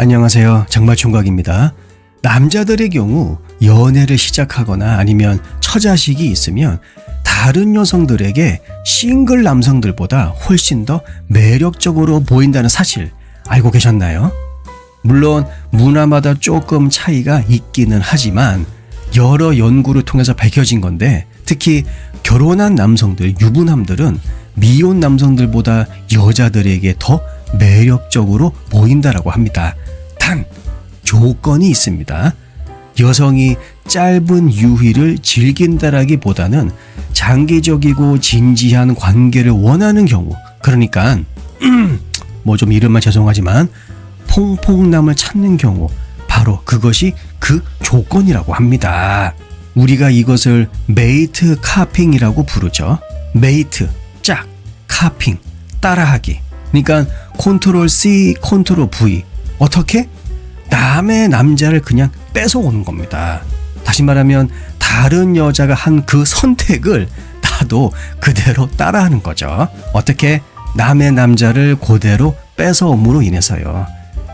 안녕하세요. 장마총각입니다. 남자들의 경우 연애를 시작하거나 아니면 처자식이 있으면 다른 여성들에게 싱글 남성들보다 훨씬 더 매력적으로 보인다는 사실 알고 계셨나요? 물론 문화마다 조금 차이가 있기는 하지만 여러 연구를 통해서 밝혀진 건데 특히 결혼한 남성들, 유부남들은 미혼 남성들보다 여자들에게 더 매력적으로 보인다라고 합니다. 단 조건이 있습니다. 여성이 짧은 유희를 즐긴다라기보다는 장기적이고 진지한 관계를 원하는 경우, 그러니까 뭐좀 이름만 죄송하지만 퐁퐁남을 찾는 경우 바로 그것이 그 조건이라고 합니다. 우리가 이것을 메이트 카핑이라고 부르죠. 메이트, 짝, 카핑, 따라하기. 그러니까 컨트롤 C, 컨트롤 V. 어떻게? 남의 남자를 그냥 뺏어오는 겁니다. 다시 말하면 다른 여자가 한 그 선택을 나도 그대로 따라하는 거죠. 어떻게? 남의 남자를 그대로 뺏어옴으로 인해서요.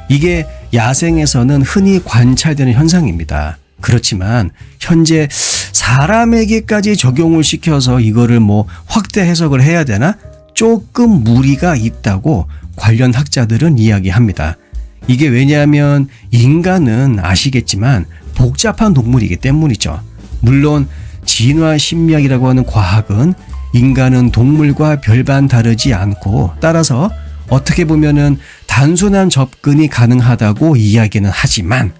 이게 야생에서는 흔히 관찰되는 현상입니다. 그렇지만 현재 사람에게까지 적용을 시켜서 이거를 뭐 확대 해석을 해야 되나? 조금 무리가 있다고 관련 학자들은 이야기합니다. 이게 왜냐하면 인간은 아시겠지만 복잡한 동물이기 때문이죠. 물론 진화 심리학이라고 하는 과학은 인간은 동물과 별반 다르지 않고 따라서 어떻게 보면은 단순한 접근이 가능하다고 이야기는 하지만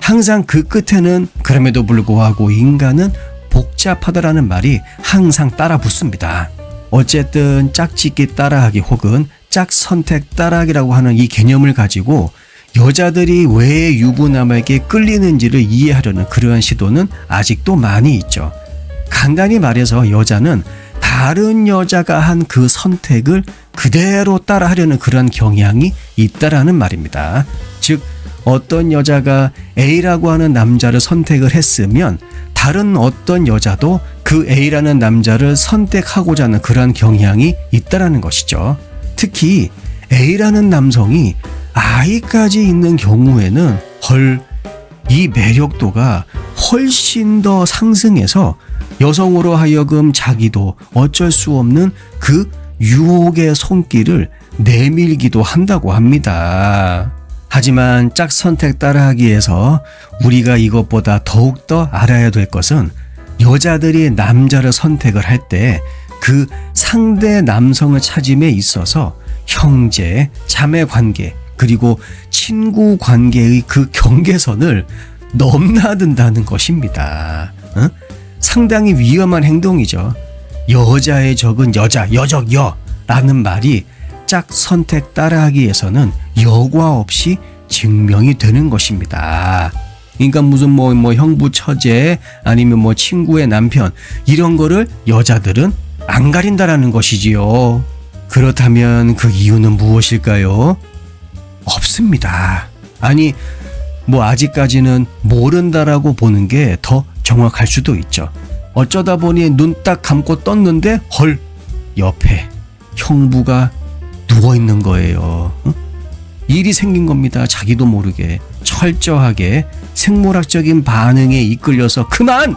항상 그 끝에는 그럼에도 불구하고 인간은 복잡하다라는 말이 항상 따라 붙습니다. 어쨌든 짝짓기 따라하기 혹은 짝 선택 따라하기라고 하는 이 개념을 가지고 여자들이 왜 유부남에게 끌리는지를 이해하려는 그러한 시도는 아직도 많이 있죠. 간단히 말해서 여자는 다른 여자가 한 그 선택을 그대로 따라하려는 그런 경향이 있다라는 말입니다. 즉, 어떤 여자가 A라고 하는 남자를 선택을 했으면 다른 어떤 여자도 그 A라는 남자를 선택하고자 하는 그러한 경향이 있다라는 것이죠. 특히 A라는 남성이 아이까지 있는 경우에는 헐, 이 매력도가 훨씬 더 상승해서 여성으로 하여금 자기도 어쩔 수 없는 그 유혹의 손길을 내밀기도 한다고 합니다. 하지만 짝 선택 따라하기에서 우리가 이것보다 더욱더 알아야 될 것은 여자들이 남자를 선택을 할 때 그 상대 남성을 찾음에 있어서 형제, 자매 관계, 그리고 친구 관계의 그 경계선을 넘나든다는 것입니다. 어? 상당히 위험한 행동이죠. 여자의 적은 여자, 여적 여 라는 말이 짝 선택 따라하기에서는 여과 없이 증명이 되는 것입니다. 그러니까 무슨 뭐, 뭐 형부 처제 아니면 뭐 친구의 남편 이런 거를 여자들은 안 가린다라는 것이지요. 그렇다면 그 이유는 무엇일까요? 없습니다. 아니, 뭐 아직까지는 모른다라고 보는 게 더 정확할 수도 있죠. 어쩌다 보니 눈 딱 감고 떴는데 헐 옆에 형부가 누워 있는 거예요. 응? 일이 생긴 겁니다. 자기도 모르게 철저하게 생물학적인 반응에 이끌려서 그만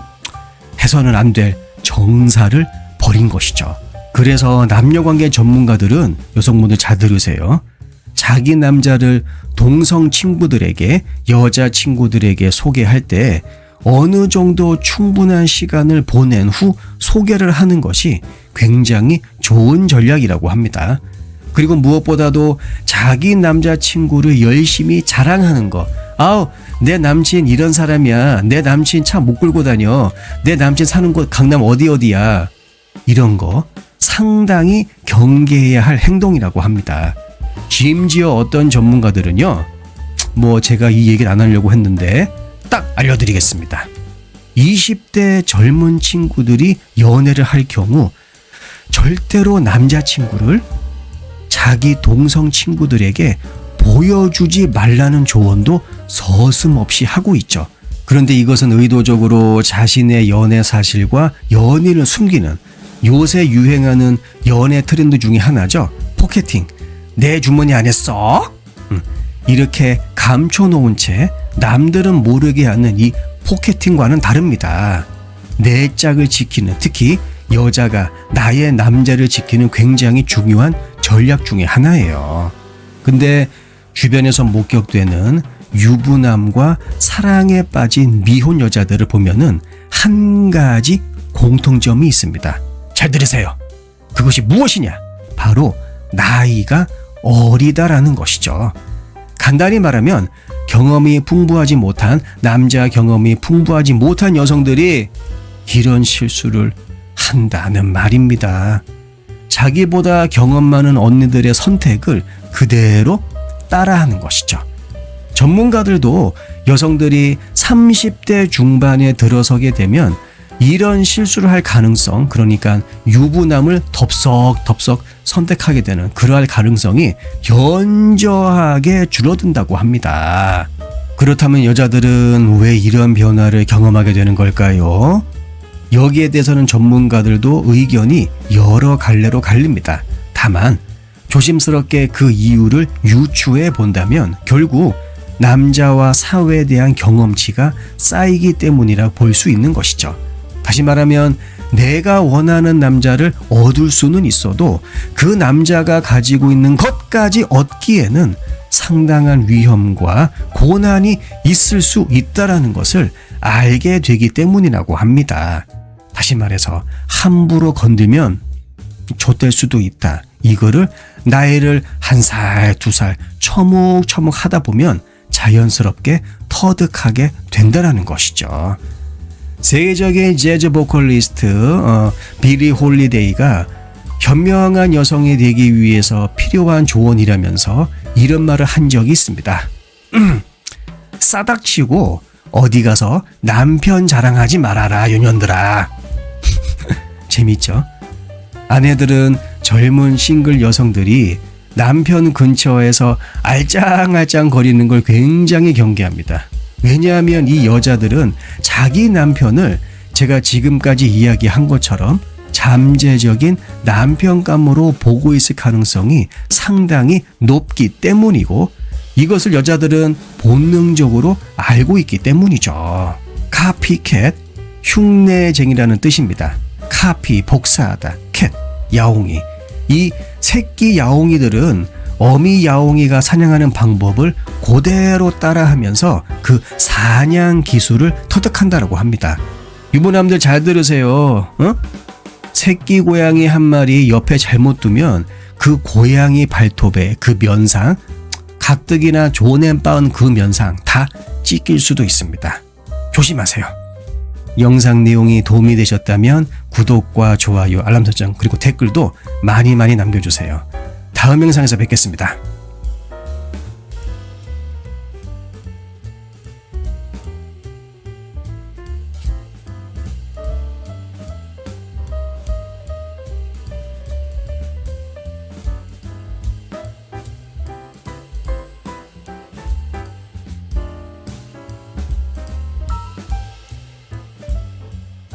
해서는 안 될 정사를 벌인 것이죠. 그래서 남녀관계 전문가들은 여성분들 잘 들으세요. 자기 남자를 동성 친구들에게 여자 친구들에게 소개할 때 어느 정도 충분한 시간을 보낸 후 소개를 하는 것이 굉장히 좋은 전략이라고 합니다. 그리고 무엇보다도 자기 남자친구를 열심히 자랑하는 거. 아우, 내 남친 이런 사람이야. 내 남친 차 못 끌고 다녀. 내 남친 사는 곳 강남 어디 어디야. 이런 거 상당히 경계해야 할 행동이라고 합니다. 심지어 어떤 전문가들은요, 뭐 제가 이 얘기를 안 하려고 했는데 딱 알려드리겠습니다. 20대 젊은 친구들이 연애를 할 경우 절대로 남자친구를 자기 동성 친구들에게 보여주지 말라는 조언도 서슴없이 하고 있죠. 그런데 이것은 의도적으로 자신의 연애 사실과 연인을 숨기는 요새 유행하는 연애 트렌드 중에 하나죠. 포켓팅. 내 주머니 안에 쏙? 음, 이렇게 감춰놓은 채 남들은 모르게 하는 이 포켓팅과는 다릅니다. 내 짝을 지키는 특히 여자가 나의 남자를 지키는 굉장히 중요한 전략 중의 하나예요. 근데 주변에서 목격되는 유부남과 사랑에 빠진 미혼 여자들을 보면은 한 가지 공통점이 있습니다. 잘 들으세요. 그것이 무엇이냐? 바로 나이가 어리다라는 것이죠. 간단히 말하면 경험이 풍부하지 못한 남자 경험이 풍부하지 못한 여성들이 이런 실수를 한다는 말입니다. 자기보다 경험 많은 언니들의 선택을 그대로 따라하는 것이죠. 전문가들도 여성들이 30대 중반에 들어서게 되면 이런 실수를 할 가능성, 그러니까 유부남을 덥석덥석 선택하게 되는 그러할 가능성이 현저하게 줄어든다고 합니다. 그렇다면 여자들은 왜 이런 변화를 경험하게 되는 걸까요? 여기에 대해서는 전문가들도 의견이 여러 갈래로 갈립니다. 다만 조심스럽게 그 이유를 유추해 본다면 결국 남자와 사회에 대한 경험치가 쌓이기 때문이라 볼 수 있는 것이죠. 다시 말하면 내가 원하는 남자를 얻을 수는 있어도 그 남자가 가지고 있는 것까지 얻기에는 상당한 위험과 고난이 있을 수 있다라는 것을 알게 되기 때문이라고 합니다. 다시 말해서 함부로 건들면 좆될 수도 있다. 이거를 나이를 한 살, 두 살 처묵처묵 하다 보면 자연스럽게 터득하게 된다라는 것이죠. 세계적인 재즈 보컬리스트 어, 비리 홀리데이가 현명한 여성이 되기 위해서 필요한 조언이라면서 이런 말을 한 적이 있습니다. 음, 싸닥치고 어디 가서 남편 자랑하지 말아라 요년들아. 재밌죠? 아내들은 젊은 싱글 여성들이 남편 근처에서 알짱알짱 거리는 걸 굉장히 경계합니다. 왜냐하면 이 여자들은 자기 남편을 제가 지금까지 이야기한 것처럼 잠재적인 남편감으로 보고 있을 가능성이 상당히 높기 때문이고 이것을 여자들은 본능적으로 알고 있기 때문이죠. 카피캣, 흉내쟁이라는 뜻입니다. 카피, 복사하다, 캣, 야옹이. 이 새끼 야옹이들은 어미 야옹이가 사냥하는 방법을 그대로 따라하면서 그 사냥 기술을 터득한다라고 합니다. 유부남들 잘 들으세요. 어? 새끼 고양이 한 마리 옆에 잘못 두면 그 고양이 발톱에 그 면상, 가뜩이나 좋은 빻은 그 면상 다 찢길 수도 있습니다. 조심하세요. 영상 내용이 도움이 되셨다면 구독과 좋아요, 알람 설정 그리고 댓글도 많이 많이 남겨주세요. 다음 영상에서 뵙겠습니다.